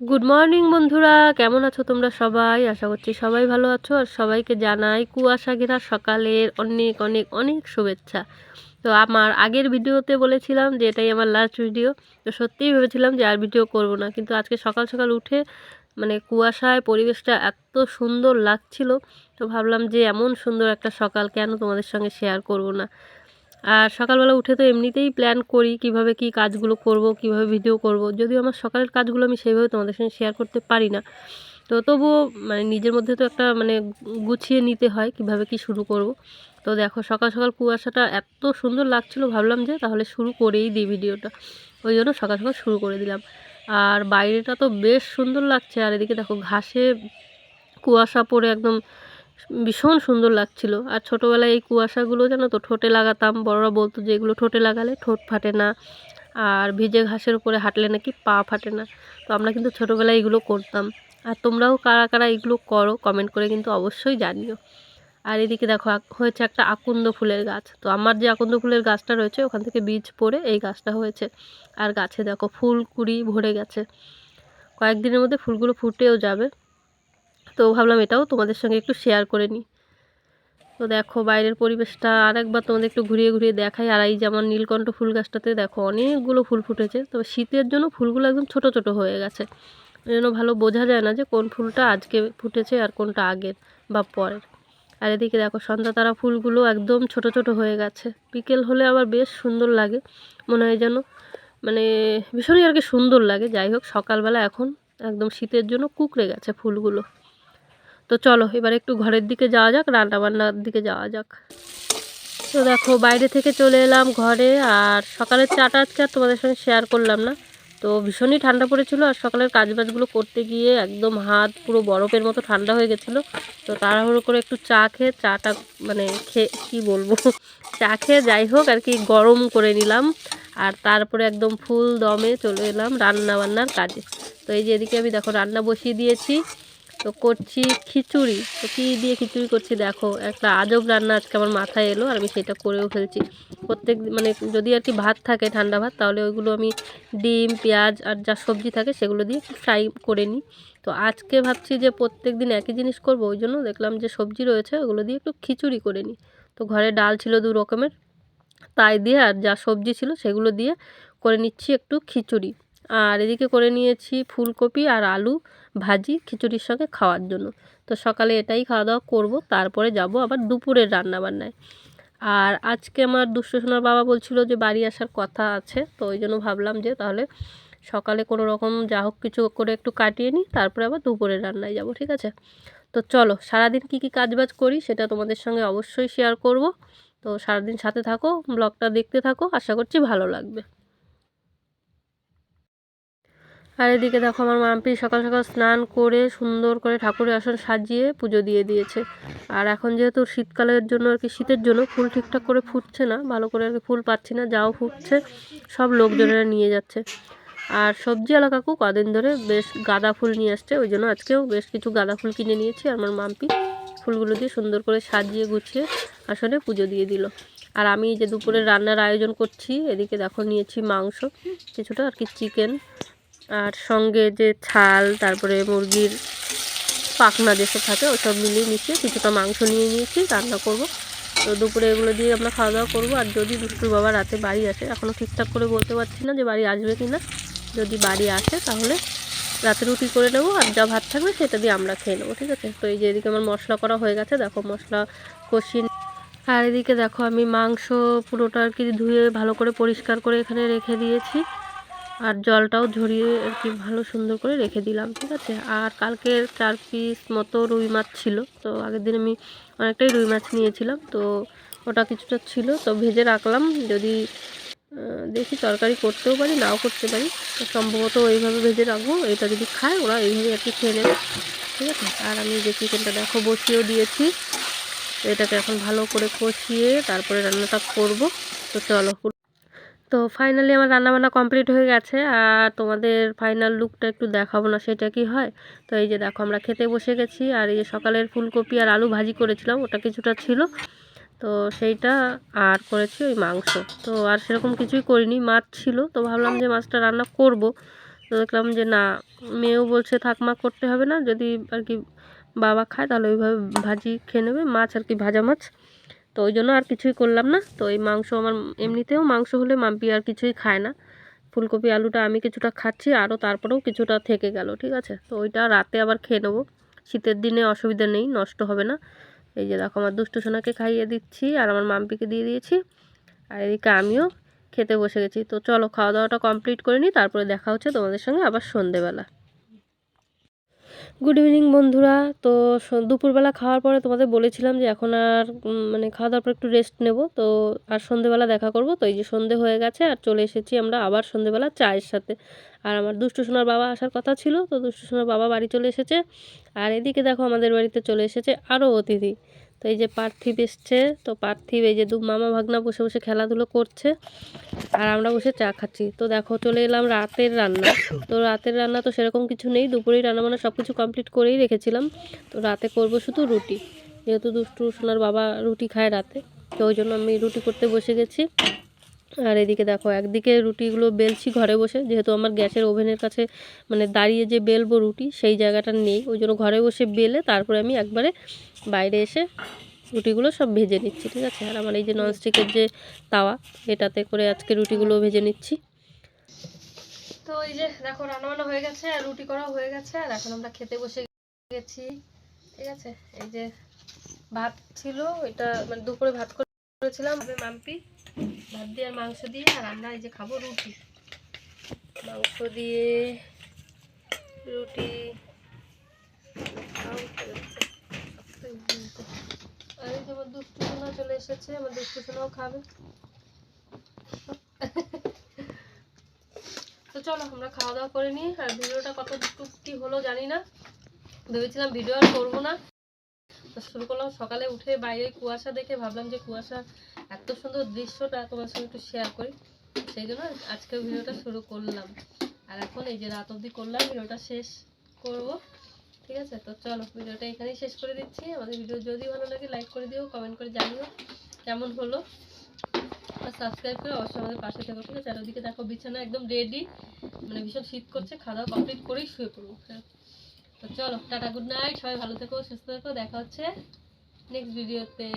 Good morning বন্ধুরা। কেমন আছো তোমরা সবাই? আশা করছি সবাই ভালো আছো আর সবাইকে জানাই কুয়াশা ঘেরা সকালের অনেক অনেক অনেক শুভেচ্ছা। তো আমার আগের ভিডিওতে বলেছিলাম যে এটাই আমার লাস্ট ভিডিও তো সত্যিই ভেবেছিলাম যে আর ভিডিও করব না। কিন্তু আজকে সকাল সকাল উঠে মানে কুয়াশায় পরিবেশটা এত সুন্দর লাগছিল। তো ভাবলাম যে এমন সুন্দর একটা সকাল কেন তোমাদের সঙ্গে শেয়ার করব না? আর সকালবেলা উঠে তো এমনিতেই প্ল্যান করি কীভাবে কি কাজগুলো করব, কীভাবে ভিডিও করব। যদিও আমার সকালের কাজগুলো আমি সেইভাবে তোমাদের সঙ্গে শেয়ার করতে পারি না। তো তবুও মানে নিজের মধ্যে তো একটা মানে গুছিয়ে নিতে হয় কীভাবে কি শুরু করব। তো দেখো সকাল সকাল কুয়াশাটা এত সুন্দর লাগছিল, ভাবলাম যে তাহলে শুরু করেই দিই ভিডিওটা ওই জন্য সকাল সকাল শুরু করে দিলাম। আর বাইরেটা তো বেশ সুন্দর লাগছে, আর এদিকে দেখো ঘাসে কুয়াশা পড়ে একদম ভীষণ সুন্দর লাগছিল। আর ছোটোবেলায় এই কুয়াশাগুলো জানো তো, ঠোঁটে লাগাতাম। বড়রা বলতো যে এগুলো ঠোঁটে লাগালে ঠোঁট ফাটে না। আর ভিজে ঘাসের উপরে হাঁটলে নাকি পা ফাটে না। তো আমরা কিন্তু ছোটোবেলায় এগুলো করতাম। আর তোমরাও কারা কারা এগুলো করো কমেন্ট করে কিন্তু অবশ্যই জানিও। আর এদিকে দেখো হয়েছে একটা আকন্দ ফুলের গাছ। তো আমার যে আকন্দ ফুলের গাছটা রয়েছে, ওখান থেকে বীজ পড়ে এই গাছটা হয়েছে। আর গাছে দেখো ফুল কুড়ি ভরে গেছে। কয়েকদিনের মধ্যে ফুলগুলো ফুটেও যাবে। তো ভাবলাম এটাও তোমাদের সঙ্গে একটু শেয়ার করে নিই। তো দেখো, বাইরের পরিবেশটা আর একবার তোমাদের একটু ঘুরিয়ে ঘুরিয়ে দেখাই। আর এই যেমন নীলকণ্ঠ ফুল গাছটাতে দেখো, অনেকগুলো ফুল ফুটেছে। তবে শীতের জন্য ফুলগুলো একদম ছোট ছোট হয়ে গেছে। ওই জন্য ভালো বোঝা যায় না যে কোন ফুলটা আজকে ফুটেছে আর কোনটা আগের বা পরের। আর এদিকে দেখো সন্ধ্যা তারা ফুলগুলো একদম ছোট ছোট হয়ে গেছে। বিকেল হলে আবার বেশ সুন্দর লাগে। মনে হয় যেন মানে ভীষণই আর কি সুন্দর লাগে। যাই হোক, সকালবেলা এখন একদম শীতের জন্য কুকড়ে গেছে ফুলগুলো। তো চলো, এবার একটু ঘরের দিকে যাওয়া যাক, রান্নাবান্নার দিকে যাওয়া যাক। তো দেখো, বাইরে থেকে চলে এলাম ঘরে, আর সকালের চাটা আজকে আর তোমাদের সঙ্গে শেয়ার করলাম না। তো ভীষণই ঠান্ডা পড়েছিল, আর সকালের কাজবাজগুলো করতে গিয়ে একদম হাত পুরো বরফের মতো ঠান্ডা হয়ে গেছিল। তো তাড়াহুড়ো করে একটু চা খেয়ে, চাটা মানে খেয়ে, কী বলব? চা খেয়ে যাই হোক, আর কি গরম করে নিলাম। আর তারপরে একদম ফুল দমে চলে এলাম রান্না বান্নার কাজে। তো এই যে এদিকে আমি দেখো, রান্না বসিয়ে দিয়েছি। তো করছি খিচুড়ি। তো কী দিয়ে খিচুড়ি করছি দেখো, একটা আজব রান্না আজকে আমার মাথায় এলো আর আমি সেটা করেও ফেলছি। প্রত্যেক মানে যদি আর কি ভাত থাকে, ঠান্ডা ভাত, তাহলে ওইগুলো আমি ডিম, পেঁয়াজ আর যা সবজি থাকে সেগুলো দিয়ে ফ্রাই করে নিই। তো আজকে ভাবছি যে প্রত্যেক দিন একই জিনিস করব, ওই জন্য দেখলাম যে সবজি রয়েছে ওগুলো দিয়ে একটু খিচুড়ি করে নিই। তো ঘরে ডাল ছিল দু রকমের, তাই দিয়ে আর যা সবজি ছিল সেগুলো দিয়ে করে নিচ্ছি একটু খিচুড়ি। আর এদিকে করে নিয়েছি ফুলকপি আর আলু ভাজি খিচুড়ির সঙ্গে খাওয়ার জন্য। তো সকালে এটাই খাওয়া দাওয়া করব, তারপরে যাব আবার দুপুরের রান্না বান্নায় আর আজকে আমার দুষ্টসোনার বাবা বলছিল যে বাড়ি আসার কথা আছে, তো ওই জন্য ভাবলাম যে তাহলে সকালে কোনো রকম যা হোক কিছু করে একটু কাটিয়ে নিই, তারপরে আবার দুপুরের রান্নায় যাব, ঠিক আছে? তো চলো, সারাদিন কী কী কাজবাজ করি সেটা তোমাদের সঙ্গে অবশ্যই শেয়ার করব। তো সারাদিন সাথে থাকো ব্লগটা দেখতে থাকো, আশা করছি ভালো লাগবে। আর এদিকে দেখো আমার মাম্পি সকাল সকাল স্নান করে, সুন্দর করে ঠাকুরের আসন সাজিয়ে পুজো দিয়ে দিয়েছে। আর এখন যেহেতু শীতকালের জন্য আর কি, শীতের জন্য ফুল ঠিকঠাক করে ফুটছে না, ভালো করে আর কি ফুল পাচ্ছি না, যাও ফুটছে, সব লোকজনেরা নিয়ে যাচ্ছে। আর সবজি আলা কাকু কদিন ধরে বেশ গাঁদা ফুল নিয়ে আসছে, ওই জন্য আজকেও বেশ কিছু গাঁদা ফুল কিনে নিয়েছি আমার মাম্পি ফুলগুলো দিয়ে সুন্দর করে সাজিয়ে গুছিয়ে আসলে পুজো দিয়ে দিল। আর আমি যে দুপুরে রান্নার আয়োজন করছি, এদিকে দেখো নিয়েছি মাংস, কিছুটা আর কি চিকেন আর সঙ্গে যে ছাল, তারপরে মুরগির পাখনা যেসব থাকে, ওসব মিলিয়ে মিশিয়ে কিছুটা মাংস নিয়ে নিয়েছি, রান্না করব। তো দুপুরে এগুলো দিয়ে আমরা খাওয়া দাওয়া করব। আর যদি দুষ্টুর বাবা রাতে বাড়ি আসে এখনও ঠিকঠাক করে বলতে পারছি না যে বাড়ি আসবে কি না। যদি বাড়ি আসে, তাহলে রাতে রুটি করে নেব আর যা ভাত থাকবে সেটা দিয়ে আমরা খেয়ে নেব, ঠিক আছে? তো এই যে এদিকে আমার মশলা করা হয়ে গেছে, দেখো মশলা কষিয়ে আর এদিকে দেখো আমি মাংস পুরোটা আর কি ধুয়ে ভালো করে পরিষ্কার করে এখানে রেখে দিয়েছি। আর জলটাও ঝরিয়ে আর কি ভালো সুন্দর করে রেখে দিলাম, ঠিক আছে? আর কালকে চার পিস মতো রুই মাছ ছিল, তো আগের দিন আমি অনেকটাই রুই মাছ নিয়েছিলাম, তো ওটা কিছুটা ছিল, তো ভেজে রাখলাম। যদি দেখি তরকারি করতেও পারি, নাও করতে পারি, তো সম্ভবত ওইভাবে ভেজে রাখব, এটা যদি খায় ওরা এইভাবে আর কি খেয়ে নেবে, ঠিক আছে? আর আমি যে চিকেনটা দেখো বসিয়েও দিয়েছি এটাকে এখন ভালো করে কষিয়ে তারপরে রান্নাটা করব, তো চলো। তো ফাইনালি আমার রান্নাবান্না কমপ্লিট হয়ে গেছে, আর তোমাদের ফাইনাল লুকটা একটু দেখাবো না সেটা কি হয়। তো এই যে দেখো, আমরা খেতে বসে গেছি, আর এই যে সকালের ফুলকপি আর আলু ভাজি করেছিলাম, ওটা কিছুটা ছিল। তো সেইটা আর করেছি ওই মাংস। তো আর সেরকম কিছুই করিনি, মাছ ছিল, তো ভাবলাম যে মাছটা রান্না করব। তো দেখলাম যে না, মেয়েও বলছে থাকমা করতে হবে না, যদি আর কি বাবা খায় তাহলে ওইভাবে ভাজি খেয়ে নেবে, মাছ আর কি ভাজা মাছ। তো ওই জন্য আর কিছুই করলাম না। তো এই মাংস আমার এমনিতেও মাংস হলে মাম্পি আর কিছুই খায় না। ফুলকপি, আলুটা আমি কিছুটা খাচ্ছি, আরও তারপরেও কিছুটা থেকে গেল, ঠিক আছে? তো ওইটা রাতে আবার খেয়ে নেব। শীতের দিনে অসুবিধা নেই, নষ্ট হবে না। এই যে দেখো, আমার দুষ্টু সোনাকে খাইয়ে দিচ্ছি আর আমার মাম্পিকে দিয়ে দিয়েছি। আর এদিকে আমিও খেতে বসে গেছি। তো চলো খাওয়া দাওয়াটা কমপ্লিট করে নিই, তারপরে দেখা হচ্ছে তোমাদের সঙ্গে আবার সন্ধেবেলা। গুড ইভিনিং বন্ধুরা। তো দুপুরবেলা খাওয়ার পরে তোমাদের বলেছিলাম যে এখন আর মানে খাওয়া দাওয়ার পর একটু রেস্ট নেব। তো আর সন্ধেবেলা দেখা করব। তো এই যে সন্ধে হয়ে গেছে আর চলে এসেছি আমরা আবার সন্ধেবেলা চায়ের সাথে। আর আমার দুষ্টু সোনার বাবা আসার কথা ছিল, তো দুষ্টু সোনার বাবা বাড়ি চলে এসেছে। আর এদিকে দেখো আমাদের বাড়িতে চলে এসেছে আরও অতিথি। তো এই যে পার্থিব এসছে, তো পার্থিব এই যে দু মামা ভাগনা বসে বসে খেলাধুলো করছে আর আমরা বসে চা খাচ্ছি। তো দেখো, চলে এলাম রাতের রান্না। তো রাতের রান্না তো সেরকম কিছু নেই, দুপুরেই রান্না বান্না সব কিছু কমপ্লিট করেই রেখেছিলাম। তো রাতে করব শুধু রুটি, যেহেতু দুষ্টু সোনার বাবা রুটি খায় রাতে, তো ওই জন্য আমি রুটি করতে বসে গেছি। আর এদিকে দেখো, একদিকে রুটিগুলো বেলছি ঘরে বসে, যেহেতু আমার গ্যাসের ওভেনের কাছে মানে দাঁড়িয়ে যে বেলবো রুটি, সেই জায়গাটা নেই। ওই জন্য ঘরে বসে বেলে তারপরে আমি একবারে বাইরে এসে রুটিগুলো সব ভেজে নিচ্ছি, ঠিক আছে? আর আমার এই যে ননস্টিকের যে তাওয়া, এটাতে করে আজকে রুটিগুলো ভেজে নিচ্ছি। তো এই যে দেখো, রান্নাবান্না হয়ে গেছে আর রুটি করা হয়ে গেছে। আর এখন আমরা খেতে বসে গেছি, ঠিক আছে? এই যে ভাত ছিল, এটা মানে দুপুরে ভাত করেছিলাম মাম্পি। ভাত দিয়ে আর মাংস দিয়ে আর আমরা এই যে খাব রুটি। মাংস দিয়ে রুটি। আর এই চলে এসেছে, আমার দুষ্টু খাবে। তো চলো আমরা খাওয়া দাওয়া করে নিই। আর ভিডিওটা কত টুকটি হলো জানি না। ভেবেছিলাম ভিডিও আর করব না। তো শুরু করলাম সকালে উঠে বাইরে কুয়াশা দেখে ভাবলাম যে কুয়াশা এত সুন্দর দৃশ্যটা তোমার সঙ্গে একটু শেয়ার করি। সেই জন্য আজকে ভিডিওটা শুরু করলাম। আর এখন এই যে রাত অবধি করলাম, ভিডিওটা শেষ করব। ঠিক আছে? তো চলো ভিডিওটা এখানেই শেষ করে দিচ্ছি। আমাদের ভিডিও যদি ভালো লাগে লাইক করে দিও কমেন্ট করে জানিও কেমন হলো। আর সাবস্ক্রাইব করে অবশ্যই আমাদের পাশে থেকো, ঠিক আছে? আর ওদিকে দেখো বিছানা একদম রেডি মানে ভীষণ শীত করছে, খাওয়া দাওয়া কমপ্লিট করেই শুয়ে পড়ব। তো চলো টাটা গুড নাইট সবাই ভালো থেকো সুস্থ থেকো দেখা হচ্ছে নেক্সট ভিডিওতে